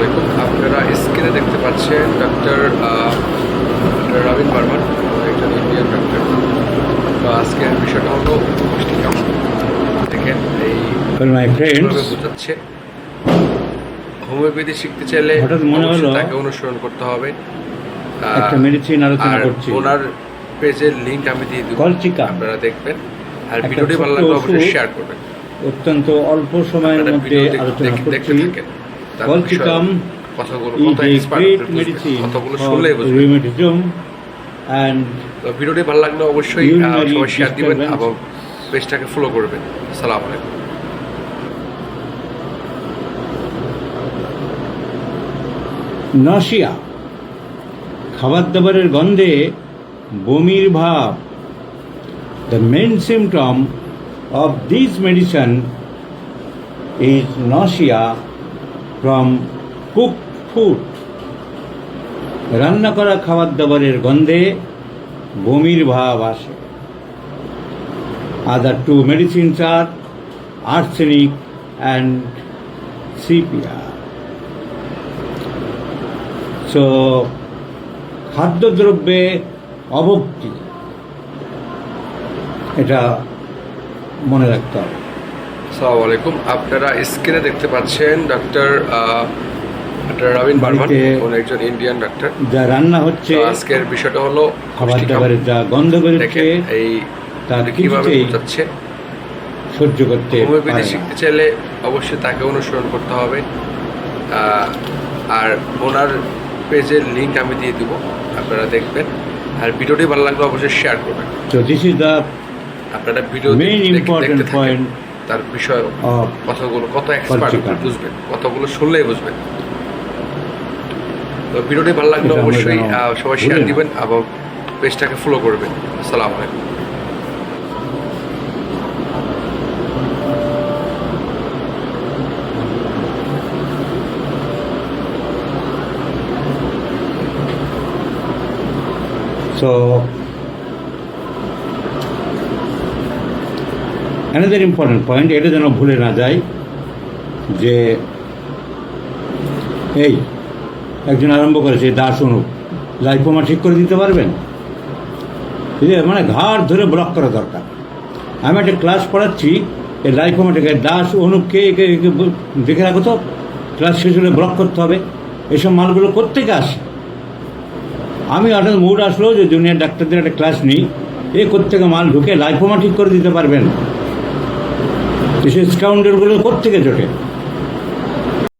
আলাইকুম। আপনারা স্ক্রিনে দেখতে পাচ্ছেন ডক্টর রবিন বর্মন একজন ইন্ডিয়ান ডক্টর তো আজকের বিষয়টা হলো পুষ্টিকাম দেখেন এই বোঝাচ্ছে হোমিওপ্যাথি শিখতে চাইলে তাকে অনুসরণ করতে হবে। একটা মেডিসিন আলোচনা আর করছি। ওনার পেজের লিংক আমি দিয়ে দিব। আপনারা দেখবেন। আর ভিডিওটি ভালো লাগলে অবশ্যই শেয়ার করবেন। অত্যন্ত অল্প সময়ের মধ্যে আলোচনা দেখতে করছি কথাগুলো কত এক্সপার্ট বুঝবেন and ভিডিওটি ভালো লাগলে অবশ্যই সবাই শেয়ার দিবেন. এবং পেজটাকে ফলো করবেন আসসালামু আলাইকুম নশিয়া খাবার দাবারের গন্ধে বমির ভাব the main symptom of this medicine is nausea from cook food রান্না করা খাবার দাবারের গন্ধে বমির ভাব আসে। Other two medicines are arsenic and CPR so খাদ্যদ্রব্যে অভক্তি এটা মনে রাখতে হবে। আসসালামু আলাইকুম। আপনারা স্ক্রিনে দেখতে পাচ্ছেন ডক্টর ডক্টর রবিন বর্মন। উনি একজন ইন্ডিয়ান ডক্টর যা রান্না হচ্ছে আজকের বিষয়টা হলো খাবার দাবারের যা গন্ধ বেরোচ্ছে এই তা কীভাবে কিছুতেই সহ্য করতে হোমিওপ্যাথি শিখতে চাইলে অবশ্যই তাকে অনুসরণ করতে হবে। আর ওনার পেজের লিংক আমি দিয়ে দিব আপনারা দেখবেন। আর ভিডিওটি ভালো লাগলে অবশ্যই শেয়ার করবেন। আপনারা ভিডিও point তার বিষয় কথাগুলো কত এক্সপার্ট বুঝবেন কথাগুলো শুনলেই বুঝবেন। তো ভিডিওটি ভালো লাগলে অবশ্যই সবাই শেয়ার দিবেন এবং পেজটাকে ফলো করবেন। আসসালামু আলাইকুম। So, another important point, এটা যেন ভুলে না যায় যে এই একজন আরম্ভ করেছে দাস অনুপ লাইফোমা ঠিক করে দিতে পারবেন? মানে ঘাট ধরে ব্লক করা দরকার। আমি একটা ক্লাস পড়াচ্ছি এই লাইফ লাইফোমাটিকে দাস অনুপকে একে একে দেখে রাখো তো ক্লাস শেষ হলে ব্লক করতে হবে। এসব মালগুলো কোত্থেকে আসে? আমি হঠাৎ মুড আসলো যে জুনিয়র ডাক্তারদের একটা ক্লাস নিই এ কোত্থেকে মাল ঢুকে লাইফোমা ঠিক করে দিতে পারবেন? এসে কাউন্টারগুলো কোথেকে জোটে?